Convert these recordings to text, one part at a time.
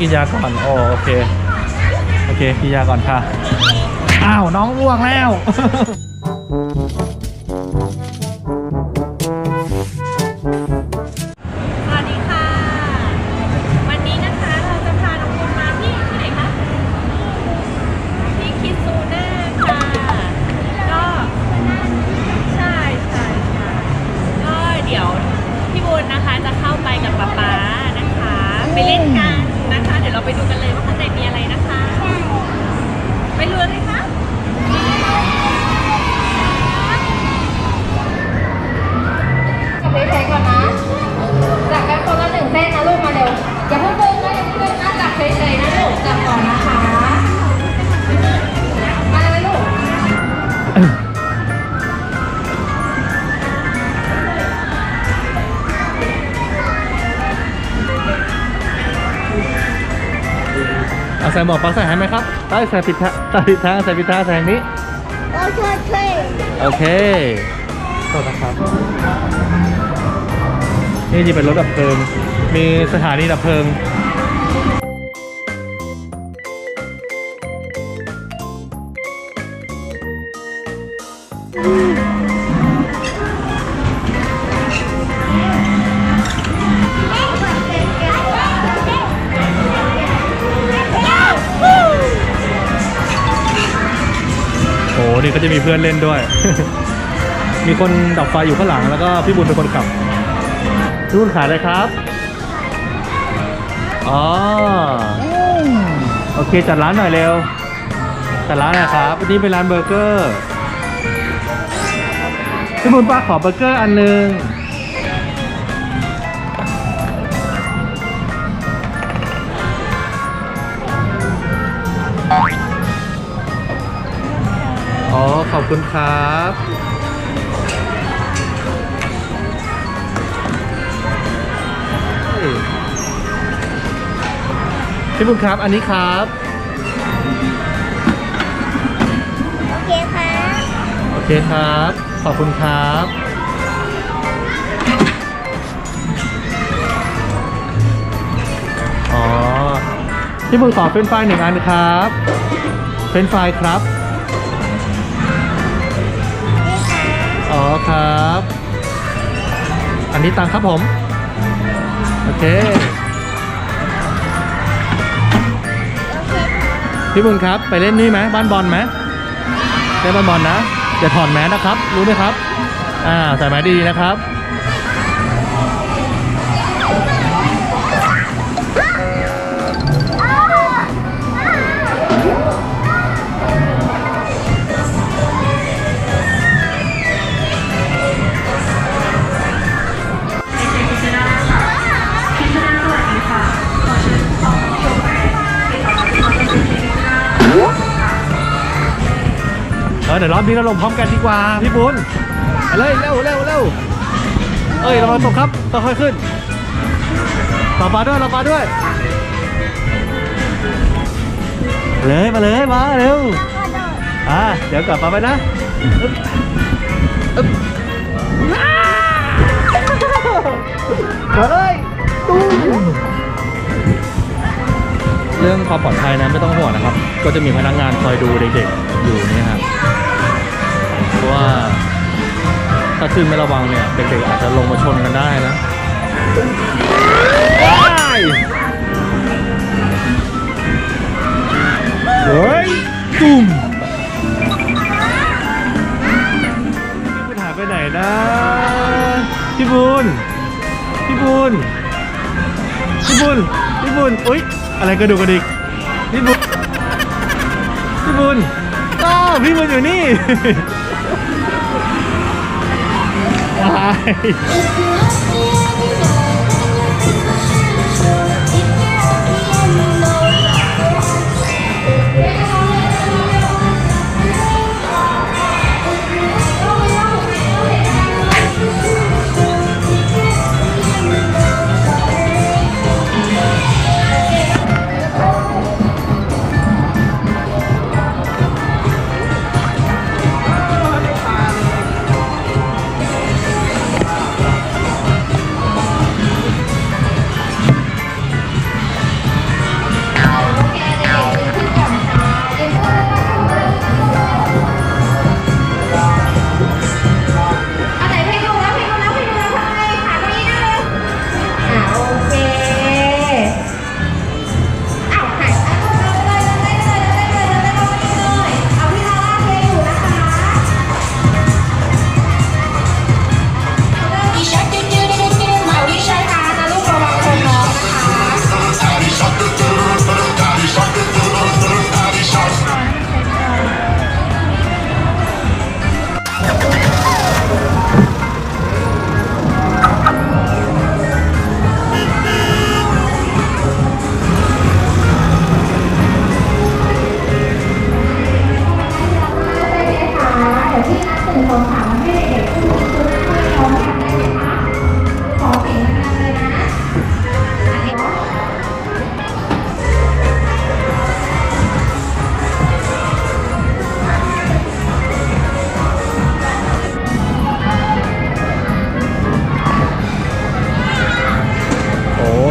กินยาก่อนโอโอเค โอเคกินยาก่อนค่ะ อ้าว น้องอ้วกแล้ว เอาใส่หมวกปลั๊กใส่ให้ไหมครับได้ใส่ผิดทางใส่ผิดทางใส่ผิดทางใส่ทางนี้โอเคโอเคโอเคโทษนะครับ นี่จะเป็นรถดับเพลิง มีสถานีดับเพลิง ก็จะมีเพื่อนเล่นด้วย มีคนดับไฟอยู่ข้างหลังแล้วก็พี่บุญเป็นคนขับพี่บุญขายอะไรครับ อ๋อ โอเคจัดร้านหน่อยเร็ว จัดร้านหนะครับวันนี้เป็นร้านเบอร์เกอร์พี่บุญป้าขอเบอร์เกอร์อันหนึ่ง ขอบคุณครับพี่บุญครับ อันนี้ครับ โอเคค่ะโอเคครับ ขอบคุณครับ อ๋อ พี่บุญขอเป็นไฟรายหนึ่งอันครับเป็นไฟรายครับ ครับ อันนี้ตังครับผม โอเค พี่บุญครับ ไปเล่นนี่ไหมบ้านบอลไหมเล่นบอลบอลนะอย่าถอดแมสนะครับ รู้ไหมครับ อ่าใส่แมสดีนะครับ เดี๋ยวรอบนี้เราลงพร้อมกันดีกว่าพี่บุญเลยเร็วเร็วเร็วเอ้ยระวังตกครับค่อยขึ้นต่อปลาด้วยต่อปลาด้วยเลยมาเลยมาเร็วอ่าเดี๋ยวกลับมาไปนะอึ๊บอึ๊บอ้ามาเลยตุ้เรื่องความปลอดภัยนะไม่ต้องห่วงนะครับ ก็จะมีพนักงานคอยดูเด็กๆอยู่นี่ครับ ราะว่า ถ้าขึ้นไม่ระวังเนี่ย เด็กๆอาจจะลงมาชนกันได้นะได้เฮ้ยตุ่มพี่บุญหายไปไหนนะพี่บุญพี่บุญพี่บุญพี่บุญอุ๊ยอะไรกระดูกกระดิกพี่บุญพี่บุญอ้าวพี่บุญอยู่นี่ อ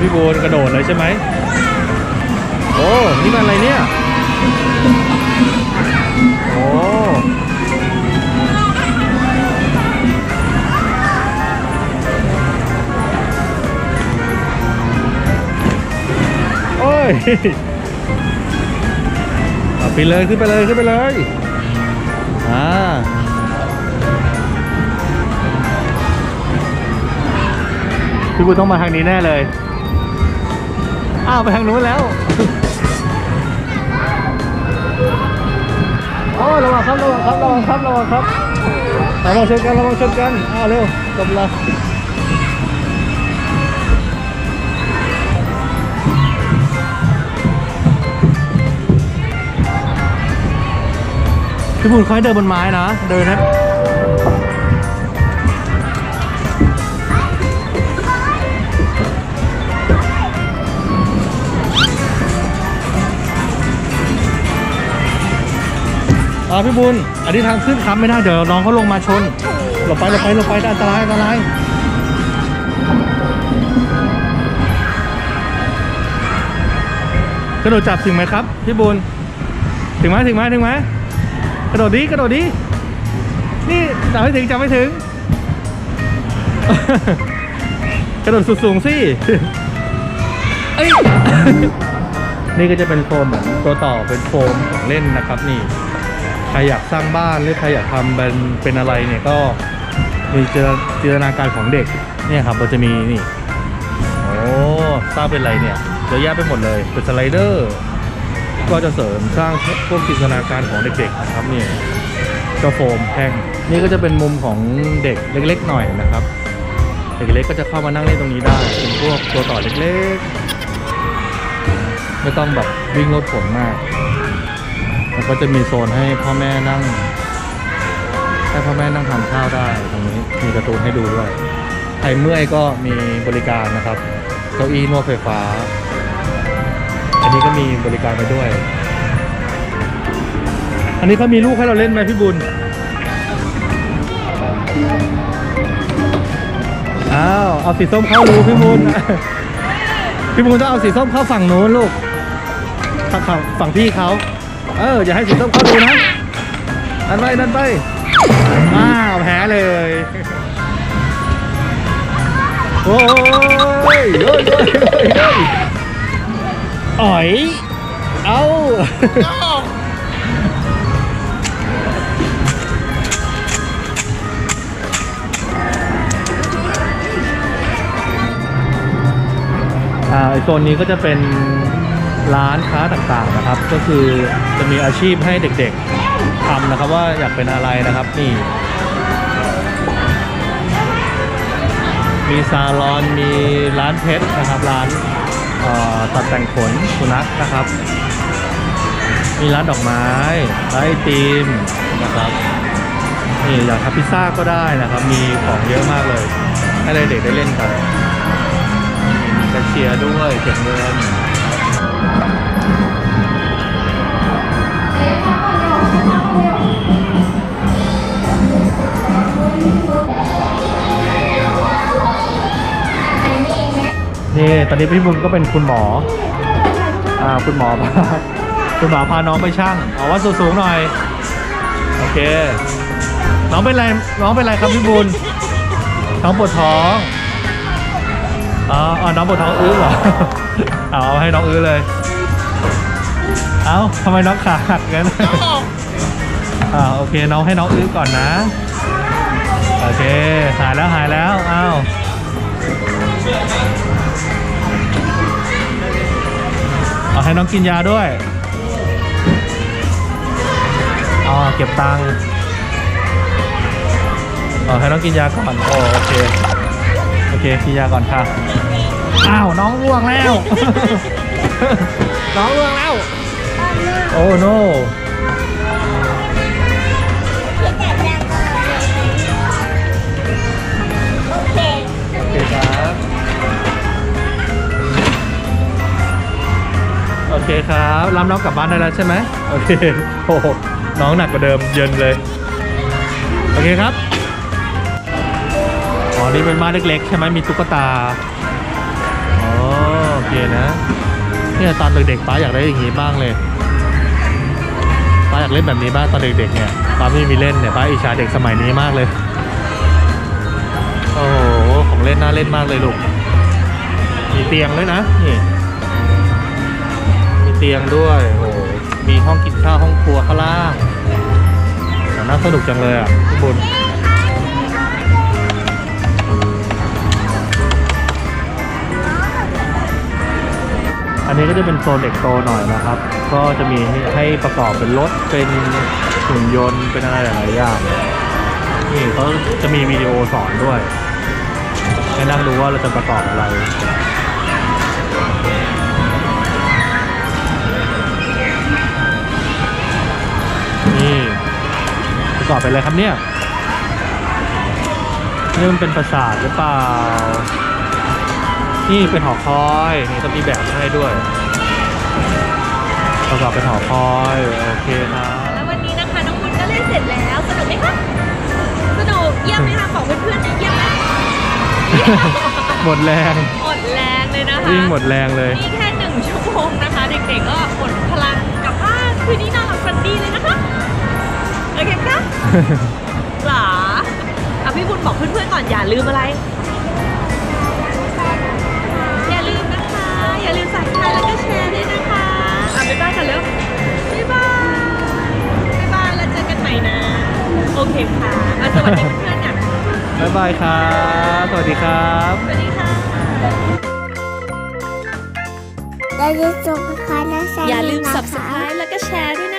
พี่บูนกระโดดเลยใช่ไหมโอ้นี่มันอะไรเนี่ย โอ้โอ้ยเอาไปเลยขึ้นไปเลยขึ้นไปเลยอ่าพี่บุญต้องมาทางนี้แน่เลย อ้าวไปทางนู้นแล้วโอ้ระวังครับระวังครับระวังครับระวังครับระวังชนกันระวังชนกันอ้าวเร็วกำลังพี่บุญค่อยเดินบนไม้นะ เดินนะ อ่าพี่บุญอันนี้ทางขึ้นคับไม่ได้เดี๋ยวน้องเขาลงมาชนหลบไปหลบไปหลบไปอันตรายอันตรายกระโดดจับถึงไหมครับพี่บุญถึงไหมถึงไหมถึงไหมกระโดดดิกระโดดดินี่จับไม่ถึงจับไม่ถึง กระโดดสุดสูงสินี่ก็จะเป็นโฟมเหมือนตัวต่อเป็นโฟมของเล่นนะครับนี่ ใครอยากสร้างบ้านหรือใครอยากทำเป็นเป็นอะไรเนี่ยก็มีจินตนาการของเด็กเนี่ยครับเราจะมีนี่โอ้สร้างเป็นอะไรเนี่ยเยอะแยะไปหมดเลยเป็นสไลเดอร์ก็จะเสริมสร้างพวกจินตนาการของเด็กๆนะครับนี่ก็โฟมแท่งนี่ก็จะเป็นมุมของเด็กเล็ก ๆ หน่อยนะครับเด็กเล็กก็จะเข้ามานั่งเล่นตรงนี้ได้เป็นพวกตัวต่อเล็กๆ ไม่ต้องแบบวิ่งรถผลมาก แล้วก็จะมีโซนให้พ่อแม่นั่ง ให้พ่อแม่นั่งทานข้าวได้ตรงนี้มีการ์ตูนให้ดูด้วยใครเมื่อยก็มีบริการนะครับเก้าอี้นวดไฟฟ้า อันนี้ก็มีบริการไปด้วย อันนี้เขามีลูกให้เราเล่นไหมพี่บุญอ้าวเอาสีส้มเข้ารูพี่บุญพี่บุญต้องเอาสีส้มเข้าฝั่งโน้นลูกฝั่งฝั่งพี่เขา เอออย่าให้สีส้มเข้าดูนะนั่นไปนั่นไปอ้าวแพ้เลยโอ้ยโอ้ยโอ้ยโอ้ยอ้ยอ๋อยเอาอ่าไอโซนนี้ก็จะเป็น ร้านค้าต่างๆนะครับ ก็คือจะมีอาชีพให้เด็กๆทำนะครับว่าอยากเป็นอะไรนะครับนี่มีซาลอนมีร้านเพชรนะครับร้านตัดแต่งขนสุนัขนะครับ มีร้านดอกไม้ร้านไอติมนะครับนี่อยากทำพิซซ่าก็ได้นะครับ มีของเยอะมากเลย ให้เด็กๆได้เล่นกันมีแคชเชียร์ด้วยเก็บเงิน นี่ตอนนี้พี่บุญก็เป็นคุณหมอ อ่า คุณหมอพาคุณหมอพาน้องไปช่างเอาว่าสูงๆหน่อย โอเค น้องเป็นไร น้องเป็นไรครับพี่บุญน้องปวดท้อง อ๋ออ๋อน้องปวดท้องอื้อเหรอ เอาให้น้องอื้อเลย อ้าทำไมน้องขาหักงั้นอ่าโอเคน้องให้น้องอื้อก่อนนะ โอเค หายแล้วหายแล้วเอ้าเอาให้น้องกินยาด้วยอ๋อเก็บตังค์อ๋อให้น้องกินยาก่อนโอโอเค โอเคกินยาก่อนค่ะ อ้าว น้องร่วงแล้ว น้องร่วงแล้ว โอ้ no โอเคครับโอเคครับรับน้องกลับบ้านได้แล้วใช่ไหมโอเคโอ้โหน้องหนักกว่าเดิมเยินเลย โอเคครับอ๋อนี่เป็นบ้านเล็กๆ ใช่ไหมมีตุ๊กตาอ๋อโอเคนะเนี่ยตอนเด็กๆป้าอยากได้อย่างนี้บ้างเลย ป้าอยากเล่นแบบนี้บ้างตอนเด็กๆเนี่ยป้าไม่มีเล่นเนี่ยป้าอิจฉาเด็กสมัยนี้มากเลย โอ้โหของเล่นน่าเล่นมากเลยลูก มีเตียงด้วยนะนี่มีเตียงด้วยโอ้มีห้องกินข้าวห้องครัวข้างล่างน่าสนุกจังเลยอะพี่บุญ อันนี้ก็จะเป็นโซนเด็กโตหน่อยนะครับ ก็จะมีให้ประกอบเป็นรถ เป็นหุ่นยนต์ เป็นอะไรหลายๆอย่าง นี่เขาจะมีวิดีโอสอนด้วย ให้นั่งดูว่าเราจะประกอบอะไรนี่ประกอบเป็นอะไรครับเนี่ยนี่มันเป็นปราสาทหรือเปล่า นี่เป็นหอคอยนี่ต้องมีแบบให้ด้วยประกอบเป็นหอคอยโอเคครับแล้ววันนี้นะคะน้องบุญก็เล่นเสร็จแล้วสนุกไหมคะสนุกเยี่ยมไหมคะของเพื่อนๆนี่เยี่ยมไหมหมดแรงหมดแรงเลยนะคะวิ่งหมดแรงเลยนี่แค่หนึ่งชั่วโมงนะคะ เด็กๆก็หมดพลังกลับบ้านคืนนี้นอนหลับฝันดีเลยนะคะโอเคคะหรออะพี่บุญบอกเพื่อนๆก่อนอย่าลืมอะไร อย่าลืมสั่งทานแล้วก็แชร์ด้วยนะคะอะบ๊ายบายกันเร็วบ๊ายบายบ๊ายบายแล้วเจอกันใหม่นะ โอเคค่ะอะสวัสดีเพื่อนๆอะบ๊ายบายครับ สวัสดีครับ สวัสดีค่ะอย่าลืมส่งคานะอย่าลืม subscribe แล้วก็แชร์ด้วย